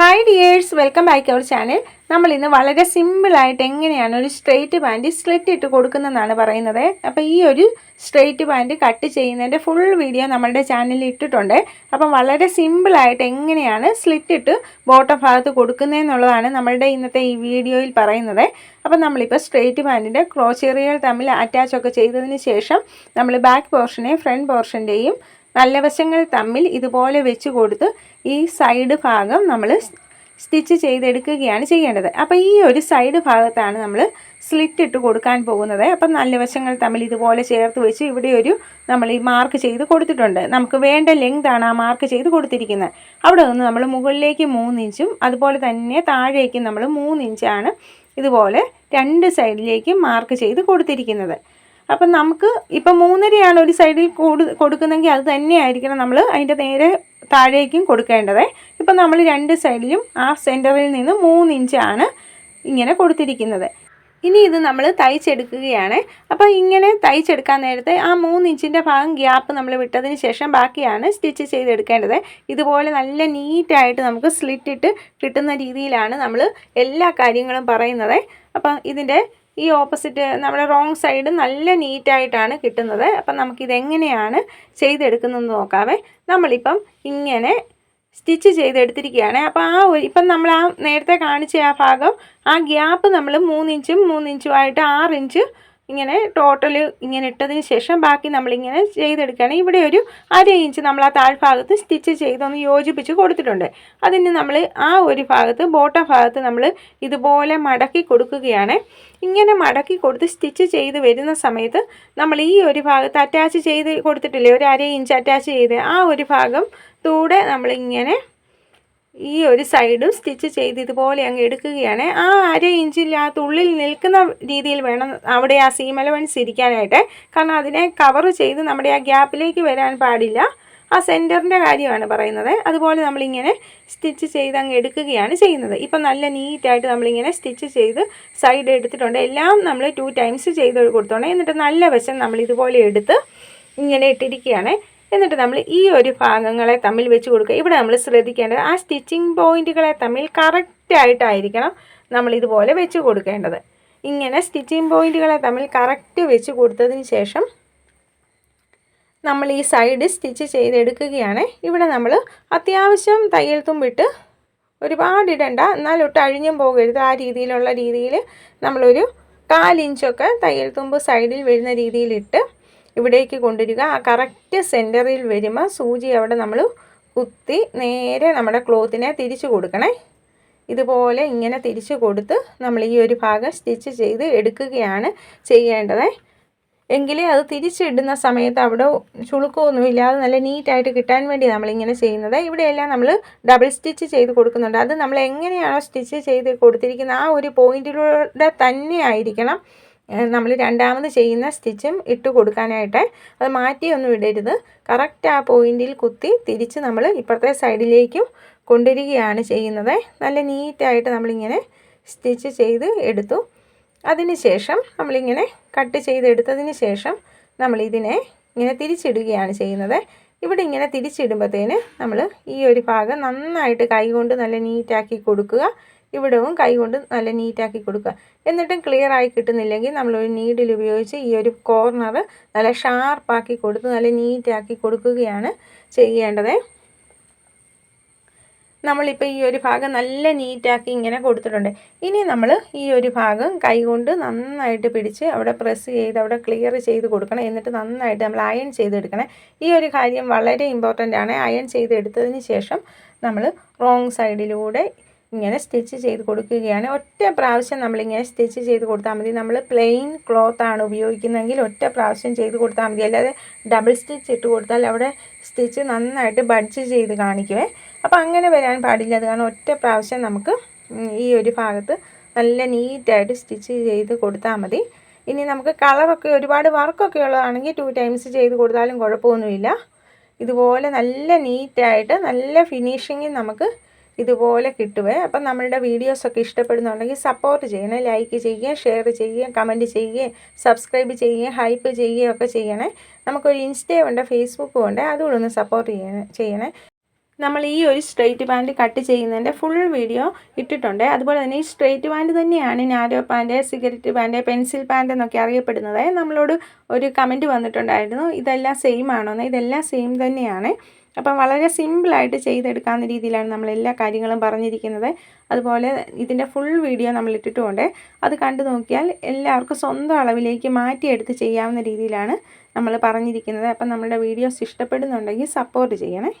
Hi dears welcome back our channel നമ്മൾ ഇന്ന് വളരെ സിമ്പിളായിട്ട് എങ്ങനെയാണ് ഒരു സ്ട്രെയിറ്റ് പാന്റ് സ്ലിറ്റ് ഇട്ട് കൊടുക്കുന്നതെന്നാണ് പറയുന്നത്. അപ്പോൾ ഈ ഒരു സ്ട്രെയിറ്റ് പാന്റ് കട്ട് ചെയ്യുന്നതിന്റെ ഫുൾ വീഡിയോ നമ്മളുടെ ചാനലിൽ ഇട്ടിട്ടുണ്ട്. അപ്പം വളരെ സിമ്പിളായിട്ട് എങ്ങനെയാണ് സ്ലിറ്റ് ഇട്ട് ബോട്ടം ഭാഗത്ത് കൊടുക്കുന്നതെന്നുള്ളതാണ് നമ്മളുടെ ഇന്നത്തെ ഈ വീഡിയോയിൽ പറയുന്നത്. അപ്പം നമ്മളിപ്പോൾ സ്ട്രെയിറ്റ് പാന്റിന്റെ ക്രോച്ചെറികൾ തമ്മിൽ അറ്റാച്ച് ഒക്കെ ചെയ്തതിന് ശേഷം നമ്മൾ ബാക്ക് പോർഷനെയും ഫ്രണ്ട് പോർഷന്റെയും നല്ല വശങ്ങൾ തമ്മിൽ ഇതുപോലെ വെച്ച് കൊടുത്ത് ഈ സൈഡ് ഭാഗം നമ്മൾ സ്റ്റിച്ച് ചെയ്തെടുക്കുകയാണ് ചെയ്യേണ്ടത്. അപ്പോൾ ഈ ഒരു സൈഡ് ഭാഗത്താണ് നമ്മൾ സ്ലിറ്റ് ഇട്ട് കൊടുക്കാൻ പോകുന്നത്. അപ്പം നല്ല വശങ്ങൾ തമ്മിൽ ഇതുപോലെ ചേർത്ത് വെച്ച് ഇവിടെ ഒരു നമ്മൾ ഈ മാർക്ക് ചെയ്ത് കൊടുത്തിട്ടുണ്ട്. നമുക്ക് വേണ്ട ലെങ്ത് ആണ് ആ മാർക്ക് ചെയ്ത് കൊടുത്തിരിക്കുന്നത്. അവിടെ നിന്ന് നമ്മൾ മുകളിലേക്ക് മൂന്നിഞ്ചും അതുപോലെ തന്നെ താഴേക്കും നമ്മൾ മൂന്നിഞ്ചാണ് ഇതുപോലെ രണ്ട് സൈഡിലേക്കും മാർക്ക് ചെയ്ത് കൊടുത്തിരിക്കുന്നത്. അപ്പം നമുക്ക് ഇപ്പം മൂന്നരയാണ് ഒരു സൈഡിൽ കൂടു കൊടുക്കുന്നെങ്കിൽ അത് തന്നെയായിരിക്കണം നമ്മൾ അതിന്റെ നേരെ താഴേക്കും കൊടുക്കേണ്ടത്. ഇപ്പം നമ്മൾ രണ്ട് സൈഡിലും ആ സെന്ററിൽ നിന്ന് മൂന്ന് ഇഞ്ചാണ് ഇങ്ങനെ കൊടുത്തിരിക്കുന്നത്. ഇനി ഇത് നമ്മൾ തയ്ച്ചെടുക്കുകയാണ്. അപ്പോൾ ഇങ്ങനെ തയ്ച്ചെടുക്കാൻ നേരത്തെ ആ മൂന്ന് ഇഞ്ചിന്റെ ഭാഗം ഗ്യാപ്പ് നമ്മൾ വിട്ടതിന് ശേഷം ബാക്കിയാണ് സ്റ്റിച്ച് ചെയ്തെടുക്കേണ്ടത്. ഇതുപോലെ നല്ല നീറ്റായിട്ട് നമുക്ക് സ്ലിറ്റിട്ട് കിട്ടുന്ന രീതിയിലാണ് നമ്മൾ എല്ലാ കാര്യങ്ങളും പറയുന്നത്. അപ്പം ഇതിന്റെ ഈ ഓപ്പോസിറ്റ് നമ്മുടെ റോങ് സൈഡ് നല്ല നീറ്റായിട്ടാണ് കിട്ടുന്നത്. അപ്പം നമുക്കിതെങ്ങനെയാണ് ചെയ്തെടുക്കുന്നതെന്ന് നോക്കാവേ. നമ്മളിപ്പം ഇങ്ങനെ സ്റ്റിച്ച് ചെയ്തെടുത്തിരിക്കുകയാണ്. അപ്പോൾ ആ ഒരു ഇപ്പം നമ്മൾ ആ നേരത്തെ കാണിച്ച ആ ഭാഗം ആ ഗ്യാപ്പ് നമ്മൾ മൂന്നിഞ്ചും മൂന്നിഞ്ചുമായിട്ട് ആറ് ഇഞ്ച് ഇങ്ങനെ ടോട്ടൽ ഇങ്ങനെ ഇട്ടതിന് ശേഷം ബാക്കി നമ്മളിങ്ങനെ ചെയ്തെടുക്കുകയാണ്. ഇവിടെ ഒരു അര ഇഞ്ച് നമ്മൾ ആ താഴ്ഭാഗത്ത് സ്റ്റിച്ച് ചെയ്തൊന്ന് യോജിപ്പിച്ച് കൊടുത്തിട്ടുണ്ട്. അതിന് നമ്മൾ ആ ഒരു ഭാഗത്ത് ബോട്ടം ഭാഗത്ത് നമ്മൾ ഇതുപോലെ മടക്കി കൊടുക്കുകയാണ്. ഇങ്ങനെ മടക്കി കൊടുത്ത് സ്റ്റിച്ച് ചെയ്ത് വരുന്ന സമയത്ത് നമ്മൾ ഈ ഒരു ഭാഗത്ത് അറ്റാച്ച് ചെയ്ത് കൊടുത്തിട്ടില്ലേ? ഒരു അര ഇഞ്ച് അറ്റാച്ച് ചെയ്ത് ആ ഒരു ഭാഗം തൂടെ നമ്മളിങ്ങനെ ഈ ഒരു സൈഡും സ്റ്റിച്ച് ചെയ്ത് ഇതുപോലെ അങ്ങ് എടുക്കുകയാണ്. ആ അര ഇഞ്ചിൽ ആ തുള്ളിൽ നിൽക്കുന്ന രീതിയിൽ വേണം അവിടെ ആ സീം അലവൻസ് ഇരിക്കാനായിട്ട്. കാരണം അതിനെ കവർ ചെയ്ത് നമ്മുടെ ആ ഗ്യാപ്പിലേക്ക് വരാൻ പാടില്ല. ആ സെന്ററിന്റെ കാര്യമാണ് പറയുന്നത്. അതുപോലെ നമ്മളിങ്ങനെ സ്റ്റിച്ച് ചെയ്ത് അങ്ങ് എടുക്കുകയാണ് ചെയ്യുന്നത്. ഇപ്പം നല്ല നീറ്റായിട്ട് നമ്മളിങ്ങനെ സ്റ്റിച്ച് ചെയ്ത് സൈഡ് എടുത്തിട്ടുണ്ട്. എല്ലാം നമ്മൾ ടു ടൈംസ് ചെയ്ത് കൊടുത്തോണ്ട്. എന്നിട്ട് നല്ല വശം നമ്മൾ ഇതുപോലെ എടുത്ത് ഇങ്ങനെ ഇട്ടിരിക്കുകയാണ്. എന്നിട്ട് നമ്മൾ ഈ ഒരു ഭാഗങ്ങളെ തമ്മിൽ വെച്ച് കൊടുക്കുക. ഇവിടെ നമ്മൾ ശ്രദ്ധിക്കേണ്ടത് ആ സ്റ്റിച്ചിങ് പോയിന്റുകളെ തമ്മിൽ കറക്റ്റായിട്ടായിരിക്കണം നമ്മൾ ഇതുപോലെ വെച്ച് കൊടുക്കേണ്ടത്. ഇങ്ങനെ സ്റ്റിച്ചിങ് പോയിന്റുകളെ തമ്മിൽ കറക്റ്റ് വെച്ച് കൊടുത്തതിന് ശേഷം നമ്മൾ ഈ സൈഡ് സ്റ്റിച്ച് ചെയ്തെടുക്കുകയാണ്. ഇവിടെ നമ്മൾ അത്യാവശ്യം തയ്യൽ തുമ്പിട്ട് ഒരുപാട് ഇടണ്ട എന്നാൽ ഒട്ട് അഴിഞ്ഞും പോകരുത്. ആ രീതിയിലുള്ള രീതിയിൽ നമ്മളൊരു കാലിഞ്ചൊക്കെ തയ്യൽ തുമ്പ് സൈഡിൽ വരുന്ന രീതിയിലിട്ട് ഇവിടേക്ക് കൊണ്ടുവരിക. ആ കറക്റ്റ് സെന്ററിൽ വരുമ്പോൾ സൂചി അവിടെ നമ്മൾ കുത്തി നേരെ നമ്മുടെ ക്ലോത്തിനെ തിരിച്ചു കൊടുക്കണേ. ഇതുപോലെ ഇങ്ങനെ തിരിച്ചു കൊടുത്ത് നമ്മൾ ഈ ഒരു ഭാഗം സ്റ്റിച്ച് ചെയ്ത് എടുക്കുകയാണ് ചെയ്യേണ്ടത്. എങ്കിലേ അത് തിരിച്ചിടുന്ന സമയത്ത് അവിടെ ചുളുക്കമൊന്നും ഇല്ലാതെ നല്ല നീറ്റായിട്ട് കിട്ടാൻ വേണ്ടി നമ്മളിങ്ങനെ ചെയ്യുന്നത്. ഇവിടെയെല്ലാം നമ്മൾ ഡബിൾ സ്റ്റിച്ച് ചെയ്ത് കൊടുക്കുന്നുണ്ട്. അത് നമ്മൾ എങ്ങനെയാണോ സ്റ്റിച്ച് ചെയ്ത് കൊടുത്തിരിക്കുന്നത് ആ ഒരു പോയിന്റിലൂടെ തന്നെ ആയിരിക്കണം. നമ്മൾ രണ്ടാമത് ചെയ്യുന്ന സ്റ്റിച്ചും ഇട്ട് കൊടുക്കാനായിട്ട് അത് മാറ്റിയൊന്നും ഇടരുത്. കറക്റ്റ് ആ പോയിന്റിൽ കുത്തി തിരിച്ച് നമ്മൾ ഇപ്പുറത്തെ സൈഡിലേക്കും കൊണ്ടുവരികയാണ് ചെയ്യുന്നത്. നല്ല നീറ്റായിട്ട് നമ്മളിങ്ങനെ സ്റ്റിച്ച് ചെയ്ത് എടുത്തു. അതിന് ശേഷം നമ്മളിങ്ങനെ കട്ട് ചെയ്തെടുത്തതിന് ശേഷം നമ്മളിതിനെ ഇങ്ങനെ തിരിച്ചിടുകയാണ് ചെയ്യുന്നത്. ഇവിടെ ഇങ്ങനെ തിരിച്ചിടുമ്പോഴത്തേന് നമ്മൾ ഈ ഒരു ഭാഗം നന്നായിട്ട് കൈകൊണ്ട് നല്ല നീറ്റാക്കി കൊടുക്കുക. ഇവിടവും കൈകൊണ്ട് നല്ല നീറ്റാക്കി കൊടുക്കുക. എന്നിട്ടും ക്ലിയർ ആയി കിട്ടുന്നില്ലെങ്കിൽ നമ്മളൊരു നീഡിൽ ഉപയോഗിച്ച് ഈ ഒരു കോർണർ നല്ല ഷാർപ്പാക്കി കൊടുത്ത് നല്ല നീറ്റാക്കി കൊടുക്കുകയാണ് ചെയ്യേണ്ടത്. നമ്മളിപ്പോൾ ഈ ഒരു ഭാഗം നല്ല നീറ്റാക്കി ഇങ്ങനെ കൊടുത്തിട്ടുണ്ട്. ഇനി നമ്മൾ ഈ ഒരു ഭാഗം കൈകൊണ്ട് നന്നായിട്ട് പിടിച്ച് അവിടെ പ്രസ് ചെയ്ത് അവിടെ ക്ലിയർ ചെയ്ത് കൊടുക്കണം. എന്നിട്ട് നന്നായിട്ട് നമ്മൾ അയൺ ചെയ്തെടുക്കണം. ഈ ഒരു കാര്യം വളരെ ഇമ്പോർട്ടന്റ് ആണ്. അയൺ ചെയ്തെടുത്തതിന് ശേഷം നമ്മൾ റോങ് സൈഡിലൂടെ ഇങ്ങനെ സ്റ്റിച്ച് ചെയ്ത് കൊടുക്കുകയാണ്. ഒറ്റ പ്രാവശ്യം നമ്മളിങ്ങനെ സ്റ്റിച്ച് ചെയ്ത് കൊടുത്താൽ മതി. നമ്മൾ പ്ലെയിൻ ക്ലോത്ത് ആണ് ഉപയോഗിക്കുന്നതെങ്കിൽ ഒറ്റ പ്രാവശ്യം ചെയ്ത് കൊടുത്താൽ മതി. അല്ലാതെ ഡബിൾ സ്റ്റിച്ച് ഇട്ട് കൊടുത്താൽ അവിടെ സ്റ്റിച്ച് നന്നായിട്ട് ബഡ്ജ് ചെയ്ത് കാണിക്കുവേ. അപ്പോൾ അങ്ങനെ വരാൻ പാടില്ല. അത് കാരണം ഒറ്റ പ്രാവശ്യം നമുക്ക് ഈ ഒരു ഭാഗത്ത് നല്ല നീറ്റായിട്ട് സ്റ്റിച്ച് ചെയ്ത് കൊടുത്താൽ മതി. ഇനി നമുക്ക് കളറൊക്കെ ഒരുപാട് വർക്കൊക്കെ ഉള്ളതാണെങ്കിൽ ടു ടൈംസ് ചെയ്ത് കൊടുത്താലും കുഴപ്പമൊന്നുമില്ല. ഇതുപോലെ നല്ല നീറ്റായിട്ട് നല്ല ഫിനിഷിങ്ങിൽ നമുക്ക് ഇതുപോലെ കിട്ടുവേ. അപ്പം നമ്മളുടെ വീഡിയോസൊക്കെ ഇഷ്ടപ്പെടുന്നുണ്ടെങ്കിൽ സപ്പോർട്ട് ചെയ്യണേ ലൈക്ക് ചെയ്യുക ഷെയർ ചെയ്യുക കമന്റ് ചെയ്യുകയും സബ്സ്ക്രൈബ് ചെയ്യുകയും ഹൈപ്പ് ചെയ്യുകയൊക്കെ ചെയ്യണേ. നമുക്കൊരു ഇൻസ്റ്റയും ഉണ്ട് ഫേസ്ബുക്കും ഉണ്ട് അതുകൂടെ ഒന്ന് സപ്പോർട്ട് ചെയ്യണേ ചെയ്യണേ. നമ്മൾ ഈ ഒരു സ്ട്രെയിറ്റ് പാന്റ് കട്ട് ചെയ്യുന്നതിന്റെ ഫുൾ വീഡിയോ ഇട്ടിട്ടുണ്ട്. അതുപോലെ തന്നെ ഈ സ്ട്രെയിറ്റ് പാന്റ് തന്നെയാണ് narrow pant cigarette pant pencil pant എന്നൊക്കെ അറിയപ്പെടുന്നത്. നമ്മളോട് ഒരു കമന്റ് വന്നിട്ടുണ്ടായിരുന്നു. ഇതെല്ലാം സെയിം ആണോന്ന് ഇതെല്ലാം സെയിം തന്നെയാണ്. അപ്പം വളരെ സിമ്പിളായിട്ട് ചെയ്തെടുക്കാവുന്ന രീതിയിലാണ് നമ്മൾ എല്ലാ കാര്യങ്ങളും പറഞ്ഞിരിക്കുന്നത്. അതുപോലെ ഇതിന്റെ ഫുൾ വീഡിയോ നമ്മൾ ഇട്ടിട്ടുമുണ്ട് അത് കണ്ടു നോക്കിയാൽ എല്ലാവർക്കും സ്വന്തം അളവിലേക്ക് മാറ്റിയെടുത്ത് ചെയ്യാവുന്ന രീതിയിലാണ് നമ്മൾ പറഞ്ഞിരിക്കുന്നത്. അപ്പം നമ്മുടെ വീഡിയോസ് ഇഷ്ടപ്പെടുന്നുണ്ടെങ്കിൽ സപ്പോർട്ട് ചെയ്യണേ.